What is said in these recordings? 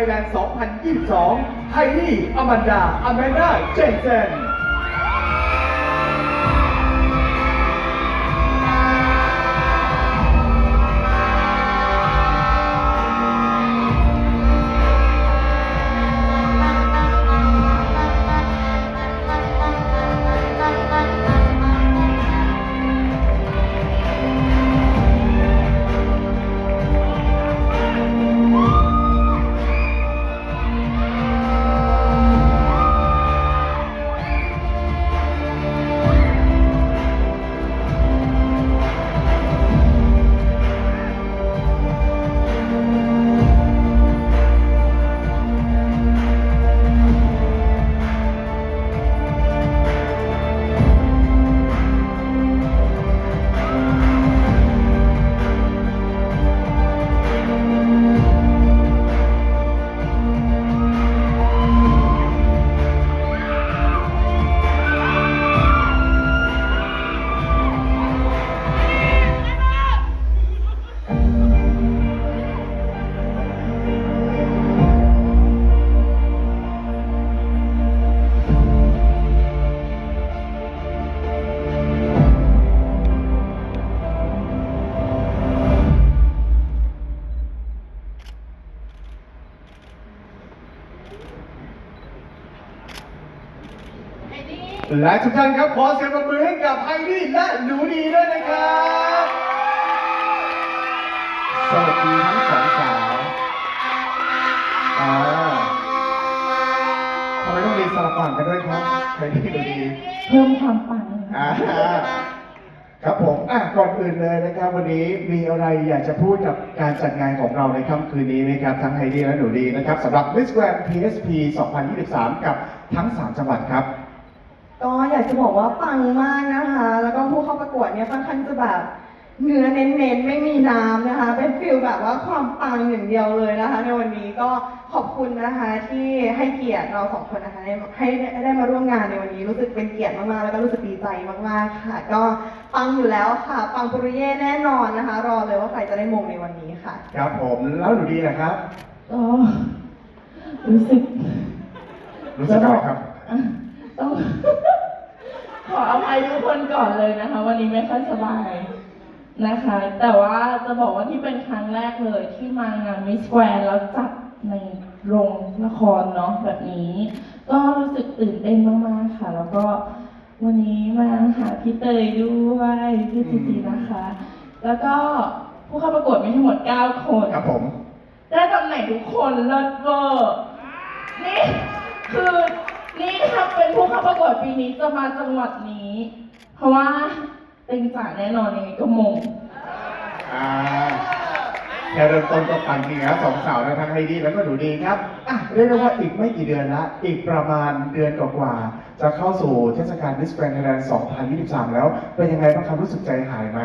ไทยแลนด์ 2022 ไฮนี่อแมนดาอแมนดา เจนเซน และทุกท่านครับขอเสียงปรบมือให้กับไฮดี้และหนูดีด้วยนะครับสวัสดีทั้งสองสาวอ่าทำไมต้องมีสลับฝั่งกันด้วยครับไฮดี้หนูดี เพิ่มความปังอ่าครับผมอะก่อนอื่นเลยนะครับ วันนี้มีอะไรอยากจะพูดกับการจัดงานของเราในค่ำคืนนี้ไหมครับ ทั้งไฮดี้และหนูดีนะครับสำหรับ Miss Grand PSP 2023 กับทั้ง 3 จังหวัดครับก็อยากจะบอกว่าปังมากนะคะ แล้วก็ผู้เข้าประกวดเนี่ยค่อนข้างจะแบบเนื้อเน้นๆ ไม่มีน้ำนะคะ เป็นฟิลแบบว่าความปังอย่างเดียวเลยนะคะ ในวันนี้ก็ขอบคุณนะคะที่ให้เกียรติเราสองคนนะคะได้ให้ได้มาร่วมงานในวันนี้รู้สึกเป็นเกียรติมากๆ แล้วก็รู้สึกดีใจมากๆค่ะ ก็ปังอยู่แล้วค่ะ ปังปุริเย่แน่นอนนะคะ รอเลยว่าใครจะได้มงในวันนี้ค่ะ ครับผมแล้วหนูดีนะครับก็รู้สึกรู้สึกอะไรครับอะต้อง ขออภัยทุกคนก่อนเลยนะคะ วันนี้ไม่ค่อยสบายนะคะ แต่ว่าจะบอกว่าที่เป็นครั้งแรกเลยที่มางานมิสแกรนแล้วจัดในโรงละครเนาะแบบนี้ ก็รู้สึกตื่นเต้นมากๆค่ะ แล้วก็วันนี้มาหาพี่เตยด้วยพี่จีจีนะคะ แล้วก็ผู้เข้าประกวดมีทั้งหมด 9 คนครับผม ได้ตำแหน่งทุกคนเลิศเวอร์นี่คือ นี่ถ้าเป็นผู้เข้าประกวดปีนี้จะมาจังหวัดนี้ เพราะว่าเต็งจ่ายแน่นอนยังไงก็มงอ่าแค่เริ่มต้นก็ปังจริงครับสองสาวนะทั้งไฮดี้แล้วก็หนูดีครับอะเรียกได้ว่าอีกไม่กี่เดือนละอีกประมาณเดือนกว่าๆจะเข้าสู่เทศกาล Miss Grand Thailand 2023 แล้ว เป็นยังไงบ้างครับรู้สึกใจหายไหม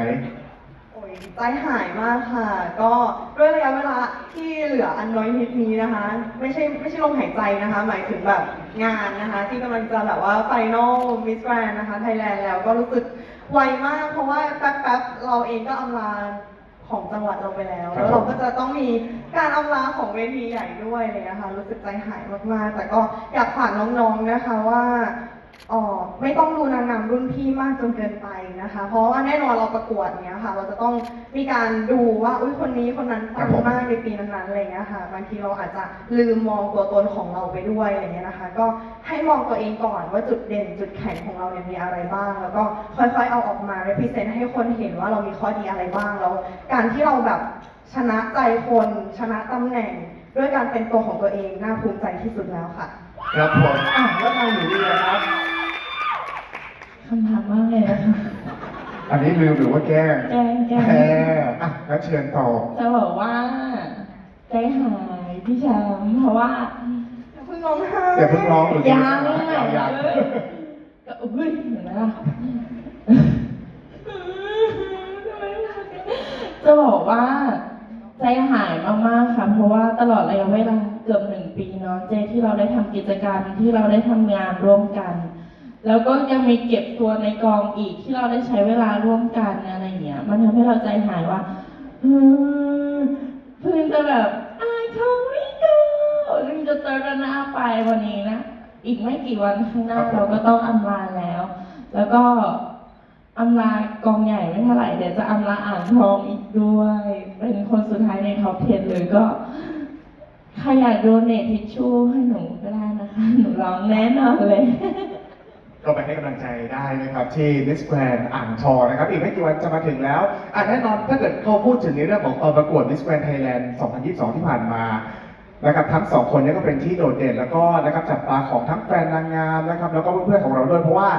ใจหายมากค่ะ ก็ด้วยระยะเวลาที่เหลืออันน้อยนิดนี้นะคะ ไม่ใช่ไม่ใช่ลมหายใจนะคะ หมายถึงแบบงานนะคะ ที่กำลังจะแบบว่าไฟนอลมิสแกรนนะคะไทยแลนด์แล้วก็รู้สึกไวมาก เพราะว่าแป๊บๆเราเองก็อำลาของจังหวัดเราไปแล้วครัแล้บวเราผมก็จะต้องมีการอำลาของเวทีใหญ่ด้วยอะไรเลยนะคะรู้สึกใจหายมากๆ แต่ก็อยากฝากน้องๆนะคะว่า อ๋อไม่ต้องดูนางงามรุ่นพี่มากจนเกินไปนะคะ เพราะว่าแน่นอนเราประกวดเนี้ยค่ะ เราจะต้องมีการดูว่าอุ้ยคนนี้คนนั้นปังมากในปีนั้นๆอะไรเงี้ยค่ะบางทีเราอาจจะลืมมองตัวตนของเราไปด้วยอะไรเงี้ยนะคะ ก็ให้มองตัวเองก่อนว่าจุดเด่นจุดแข็งของเราเนี่ยมีอะไรบ้าง แล้วก็ค่อยๆเอาออกมา represent ให้คนเห็นว่าเรามีข้อดีอะไรบ้างแล้วการที่เราแบบชนะใจคนชนะตำแหน่ง ด้วยการเป็นตัวของตัวเองน่าภูมิใจที่สุดแล้วค่ะ ครับผมอะแล้วทางหนูดีนะครับ คำถามมากเลยนะคะอันนี้ลืมหรือว่าแกล้งแกล้งแกล้งแหมอะแล้วเชิญต่อ จะบอกว่าใจหายพี่แชมป์เพราะว่าอย่าเพิ่งร้องไห้อย่าเพิ่งร้องหนูดียังยังยังเอ้ยก็อุ้ยเห็นไหมล่ะจะบอกว่า ใจหายมากๆค่ะเพราะว่าตลอดระยะเวลา เกือบหนึ่งปีเนาะเจที่เราได้ทำกิจกรรมที่เราได้ทำงานร่วมกัน แล้วก็ยังมีเก็บตัวในกองอีกที่เราได้ใช้เวลาร่วมกันอะไรอย่างเงี้ย มันทำให้เราใจหายว่าเอืมเพิ่งจะแบบไอทองริโกเพิ่งจะเจอกันหน้าไปวันนี้นะอีกไม่กี่วันข้างหน้าเราก็ต้องอำลาแล้ว แล้วก็อำลากองใหญ่ไม่เท่าไหร่เดี๋ยวจะอำลาอ่างทองอีกด้วย เป็นคนสุดท้ายในท็อป10เลยก็ใครอยากโดเนททิชชู่ให้หนูก็ได้นะคะ หนูร้องแน่นอนเลย ก็ไปให้กำลังใจได้นะครับที่มิสแกรนอ่างทองนะครับ อีกไม่กี่วันจะมาถึงแล้วอะแน่นอนถ้าเกิดเขาพูดถึงในเรื่องของตอนประกวดมิสแกรนไทยแลนด์2022 ที่ผ่านมานะครับทั้งสองคนนี้ก็เป็นที่โดดเด่นแล้วก็นะครับจับตาของทั้งแฟนนางงามนะครับแล้วก็เพื่อนๆของเราด้วยเพราะว่า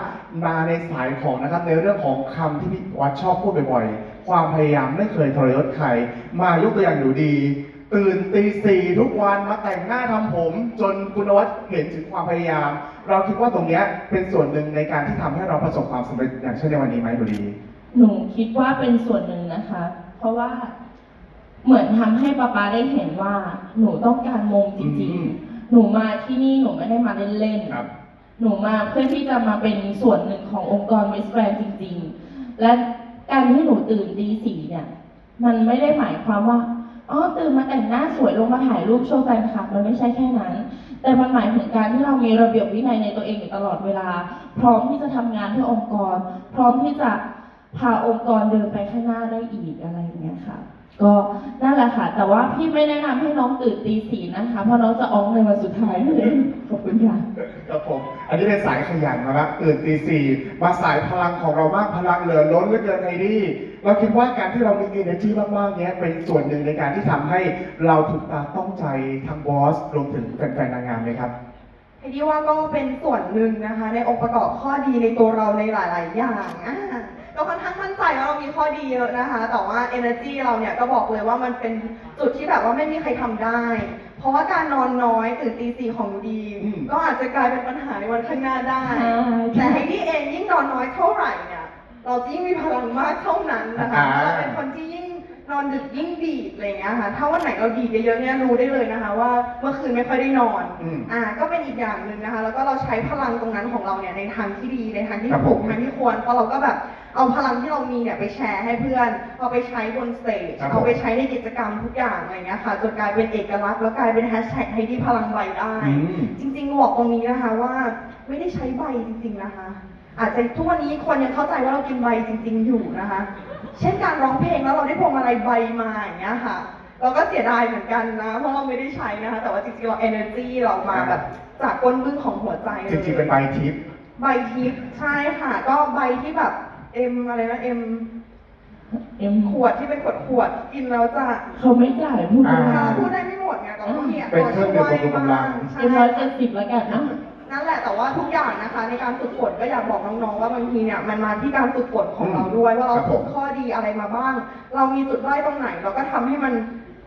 มาในสายของนะครับในเรื่องของคำที่พี่วัดชอบพูดบ่อยๆ ความพยายามไม่เคยทรยศใครมายกตัวอย่างอยู่ดี ตื่นตีสี่ทุกวันมาแต่งหน้าทำผม จนคุณนวัดเห็นถึงความพยายาม เราคิดว่าตรงเนี้ยเป็นส่วนหนึ่งในการที่ทำให้เราประสบความสำเร็จอย่างเช่นในวันนี้ไหมบุรีหนูคิดว่าเป็นส่วนหนึ่งนะคะ เพราะว่าเหมือนทำให้ป๊าป๊าได้เห็นว่า หนูต้องการมงจริงอืม ๆ หนูมาที่นี่หนูไม่ได้มาเล่นๆครับหนูมาเพื่อที่จะมาเป็นส่วนหนึ่งขององค์กรมิสแกรนจริง ๆ และการที่หนูตื่นตีสี่เนี่ย มันไม่ได้หมายความว่า อ๋อตื่นมาแต่งหน้าสวยลงมาถ่ายรูปโชว์แฟนคลับมันไม่ใช่แค่นั้น แต่มันหมายถึงการที่เรามีระเบียบวินัยในตัวเองอยู่ตลอดเวลา พร้อมที่จะทำงานเพื่อองค์กร พร้อมที่จะพาองค์กรเดินไปข้างหน้าได้อีกอะไรอย่างเงี้ยค่ะ ก็นั่นแหละค่ะ แต่ว่าพี่ไม่แนะนำให้น้องตื่นตีสี่นะคะ เพราะน้องจะอ้องในวันสุดท้ายเลยขอบคุณค่ะครับผม อันนี้เป็นสายขยันนะครับตื่นตีสี่มาสายพลังของเราบ้างพลังเหลือล้นเหลือเกินไฮดี้ เราคิดว่าการที่เรามี energy มากๆเนี้ยเป็นส่วนหนึ่งในการที่ทำให้เราถูกตาต้องใจทางบอสรวมถึงแฟนๆนางงามเลยครับ ไอ้ที่ว่าก็เป็นส่วนหนึ่งนะคะ ในองค์ประกอบข้อดีในตัวเราในหลาย ๆ อย่างอะก็ค่อนข้างมั่นใจว่าเรามีข้อดีเยอะนะคะ แต่ว่า energy เราเนี่ยก็บอกเลยว่ามันเป็นจุดที่แบบว่าไม่มีใครทำได้ เพราะว่าการนอนน้อยตื่นตีสี่ของดี อืม ก็อาจจะกลายเป็นปัญหาในวันข้างหน้าได้ ใช่ แต่ไอ้ที่เองยิ่งนอนน้อยเท่าไหร่เนี่ย เราจะยิ่งมีพลังมากเท่านั้นนะคะอ่า เราเป็นคนที่ยิ่งนอนดึกยิ่งดีดอะไรอย่างเงี้ยค่ะถ้าวันไหนเราดีดเยอะๆเนี่ยรู้ได้เลยนะคะ ว่าเมื่อคืนไม่ค่อยได้นอน อืม อ่าก็เป็นอีกอย่างหนึ่งนะคะ แล้วก็เราใช้พลังตรงนั้นของเราเนี่ยในทางที่ดีในทางที่ครับถูกผมทางที่ควรเพราะเราก็แบบเอาพลังที่เรามีเนี่ยไปแชร์ให้เพื่อนเอาไปใช้บนสเตจครับผม เอาไปใช้ในกิจกรรมทุกอย่างอะไรเงี้ยค่ะจนกลายเป็นเอกลักษณ์แล้วกลายเป็นแฮชแท็กให้ที่พลังใบได้ อืม จริงๆบอกตรงนี้นะคะว่าไม่ได้ใช้ใบจริง ๆนะคะ อาจจะทุกวันนี้คนยังเข้าใจว่าเรากินใบจริง ๆ อยู่นะคะ เช่นการร้องเพลงแล้วเราได้พวงมาลัยใบมาอย่างเงี้ยค่ะ เราก็เสียดายเหมือนกันนะ เพราะเราไม่ได้ใช้นะคะ แต่ว่าจริงๆเรา energy เรามาแบบจากก้นบึ้งของหัวใจเลยจริงๆเป็นใบทิพย์ใบทิพย์ใช่ค่ะ ก็ใบที่แบบเอ็มอะไรนะเอ็มเอ็มขวดที่เป็นขวดขวดๆกินแล้วจะเขาไม่จ่ายพูดอ่าเราพูดได้ไม่หมดไงแต่ว่าเนี่ยเป็นเครื่องดื่มบำรุงกำลังใช่เอ็มร้อยเจ็ดสิบแล้วกันเนาะ นั่นแหละแต่ว่าทุกอย่างนะคะ ในการฝึกฝนก็อยากบอกน้องๆว่าบางทีเนี่ยมันมาที่การฝึกฝนของเราด้วยว่าเราครับผมฝึกข้อดีอะไรมาบ้าง เรามีจุดด้อยตรงไหน เราก็ทำให้มัน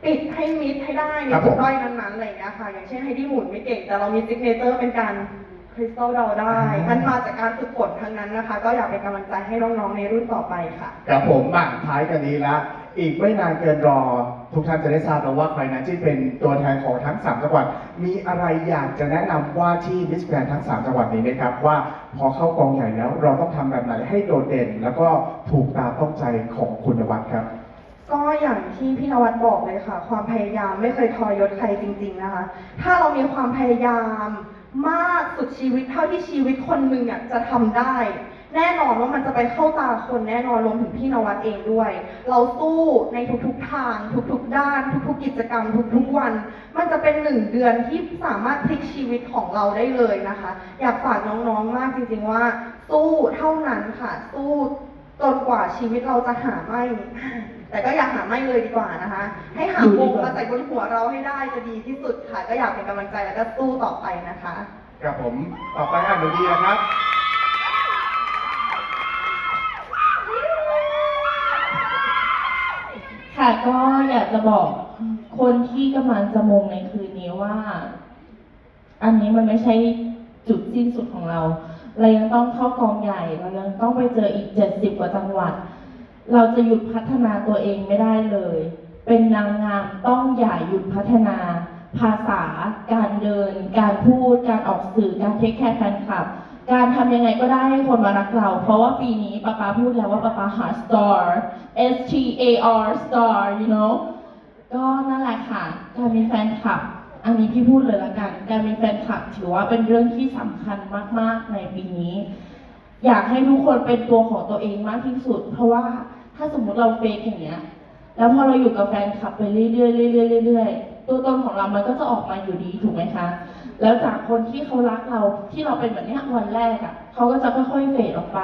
ปิดให้มิดให้ได้ในครับผมจุดด้อยนั้นๆอะไรอย่างเงี้ยค่ะ อย่างเช่นให้ที่หมุนไม่เก่งแต่เรามีซิกเนเจอร์เป็นการคริสตัลดาได้ มันมาจากการฝึกฝนทั้งนั้นนะคะ ก็อยากเป็นกำลังใจให้น้องๆในรุ่นต่อไปค่ะ ครับผมมาท้ายกันนี้ละ อีกไม่นานเกินรอ ทุกท่านจะได้ทราบแล้วว่าใครนั้นที่เป็นตัวแทนของทั้ง 3 จังหวัด มีอะไรอยากจะแนะนำว่าที่มิสแกรนทั้ง 3 จังหวัดนี้นะครับ ว่าพอเข้ากองใหญ่แล้วเราต้องทำแบบไหนให้โดดเด่น แล้วก็ถูกตาต้องใจของคุณวัดครับ ก็อย่างที่พี่นวัดบอกเลยค่ะ ความพยายามไม่เคยทรยศใครจริง ๆนะคะ ถ้าเรามีความพยายามมากสุดชีวิตเท่าที่ชีวิตคนหนึ่งอะจะทำได้ แน่นอนว่ามันจะไปเข้าตาคนแน่นอนรวมถึงพี่นวัดเองด้วย เราสู้ในทุกๆทาง ทุกๆด้าน ทุกๆกิจกรรม ทุกๆวัน มันจะเป็นหนึ่งเดือนที่สามารถพลิกชีวิตของเราได้เลยนะคะ อยากฝากน้องๆมากจริง ๆว่า สู้เท่านั้นค่ะ สู้จนกว่าชีวิตเราจะหาไม่ แต่ก็อยากหาไม่เลยดีกว่านะคะ ให้หาวงกว่ามาใส่บนหัวเราให้ได้จะดีที่สุดค่ะ ก็อยากเป็นกำลังใจแล้วก็สู้ต่อไปนะคะ ครับผม ต่อไปอ่านดูดีนะครับ ค่ะก็อยากจะบอกคนที่กำลังจะมงในคืนนี้ว่า อันนี้มันไม่ใช่จุดสิ้นสุดของเรา เรายังต้องเข้ากองใหญ่ เรายังต้องไปเจออีกเจ็ดสิบกว่าจังหวัด เราจะหยุดพัฒนาตัวเองไม่ได้เลย เป็นนางงามต้องอย่าหยุดพัฒนา ภาษา การเดิน การพูด การออกสื่อ การเทคแคร์แฟนคลับ การทำยังไงก็ได้ให้คนมารักเรา เพราะว่าปีนี้ป๊าป๊าพูดแล้วว่าป๊าป๊าหา star S T A R star you know ก็นั่นแหละค่ะ การมีแฟนคลับ อันนี้พี่พูดเลยละกัน การมีแฟนคลับถือว่าเป็นเรื่องที่สำคัญมาก ๆ ในปีนี้ อยากให้ทุกคนเป็นตัวของตัวเองมากที่สุด เพราะว่าถ้าสมมติเราเฟกอย่างเงี้ย แล้วพอเราอยู่กับแฟนคลับไปเรื่อยๆเรื่อยๆเรื่อยๆ ตัวตนของเรามันก็จะออกมาอยู่ดีถูกไหมคะ แล้วจากคนที่เขารักเราที่เราเป็นแบบนี้วันแรกอะ่ะเขาก็จะค่อยๆเฟดออกไป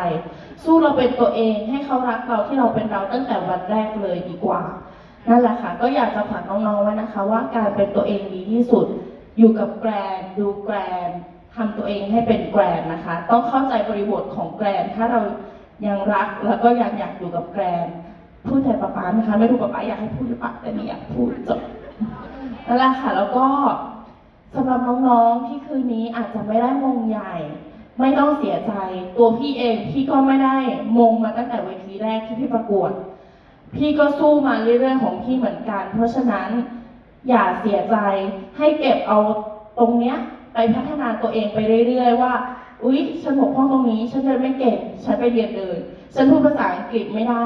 สู้เราเป็นตัวเองให้เขารักเราที่เราเป็นเราตั้งแต่วันแรกเลยดีกว่า นั่นแหละค่ะ ก็อยากจะฝากน้องๆไว้นะคะ ว่าการเป็นตัวเองดีที่สุด อยู่กับแกรนด์ดูแกรนด์ทำตัวเองให้เป็นแกรนด์นะคะ ต้องเข้าใจบริบทของแกรนด์ถ้าเรายังรักแล้วก็ยังอยากอยู่กับแกรนด์พูดแทนป๊าป๊านะคะ ไม่รู้ป๊าป๊าอยากให้พูดหรือเปล่าแต่นี่อยากพูดจบ นั่นแหละค่ะ แล้วก็สำหรับน้องๆที่คืนนี้อาจจะไม่ได้มงใหญ่ ไม่ต้องเสียใจ ตัวพี่เองพี่ก็ไม่ได้มงมาตั้งแต่เวทีแรกที่พี่ประกวด พี่ก็สู้มาเรื่อยๆของพี่เหมือนกัน เพราะฉะนั้นอย่าเสียใจให้เก็บเอาตรงเนี้ยไปพัฒนาตัวเองไปเรื่อยๆว่า อุ๊ย ฉันบกพร่องตรงนี้ ฉันเดินไม่เก่ง ฉันไปเรียนเดิน ฉันพูดภาษาอังกฤษไม่ได้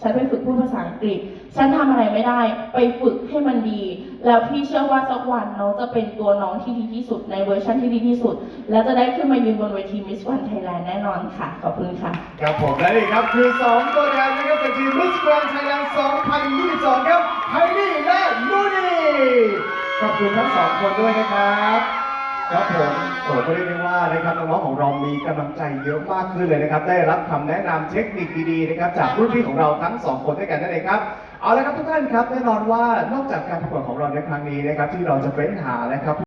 ฉันไปฝึกพูดภาษาอังกฤษ ฉันทำอะไรไม่ได้ ไปฝึกให้มันดี แล้วพี่เชื่อว่าสักวันน้องจะเป็นตัวน้องที่ดีที่สุดในเวอร์ชันที่ดีที่สุด และจะได้ขึ้นมายืนบนเวที Miss One Thailand แน่นอนค่ะ ขอบคุณค่ะ ครับผมและนี่ครับคือ 2 ตัวแทนนะครับจากทีมมิสแกรนไทยแลนด์2022 ครับไฮดี้และนูนี่ขอบคุณทั้งสองคนด้วยนะครับครับผมโอ้ก็เรียกได้ว่านะครับน้องๆของเรามีกำลังใจเยอะมากขึ้นเลยนะครับ ได้รับคำแนะนำเทคนิคดีๆนะครับ จากรุ่นพี่ของเราทั้งสองคนด้วยกันนั่นเองครับ เอาละครับทุกท่านครับแน่นอนว่านอกจากการประกวดของเราในครั้งนี้นะครับที่เราจะเฟ้นหานะครับ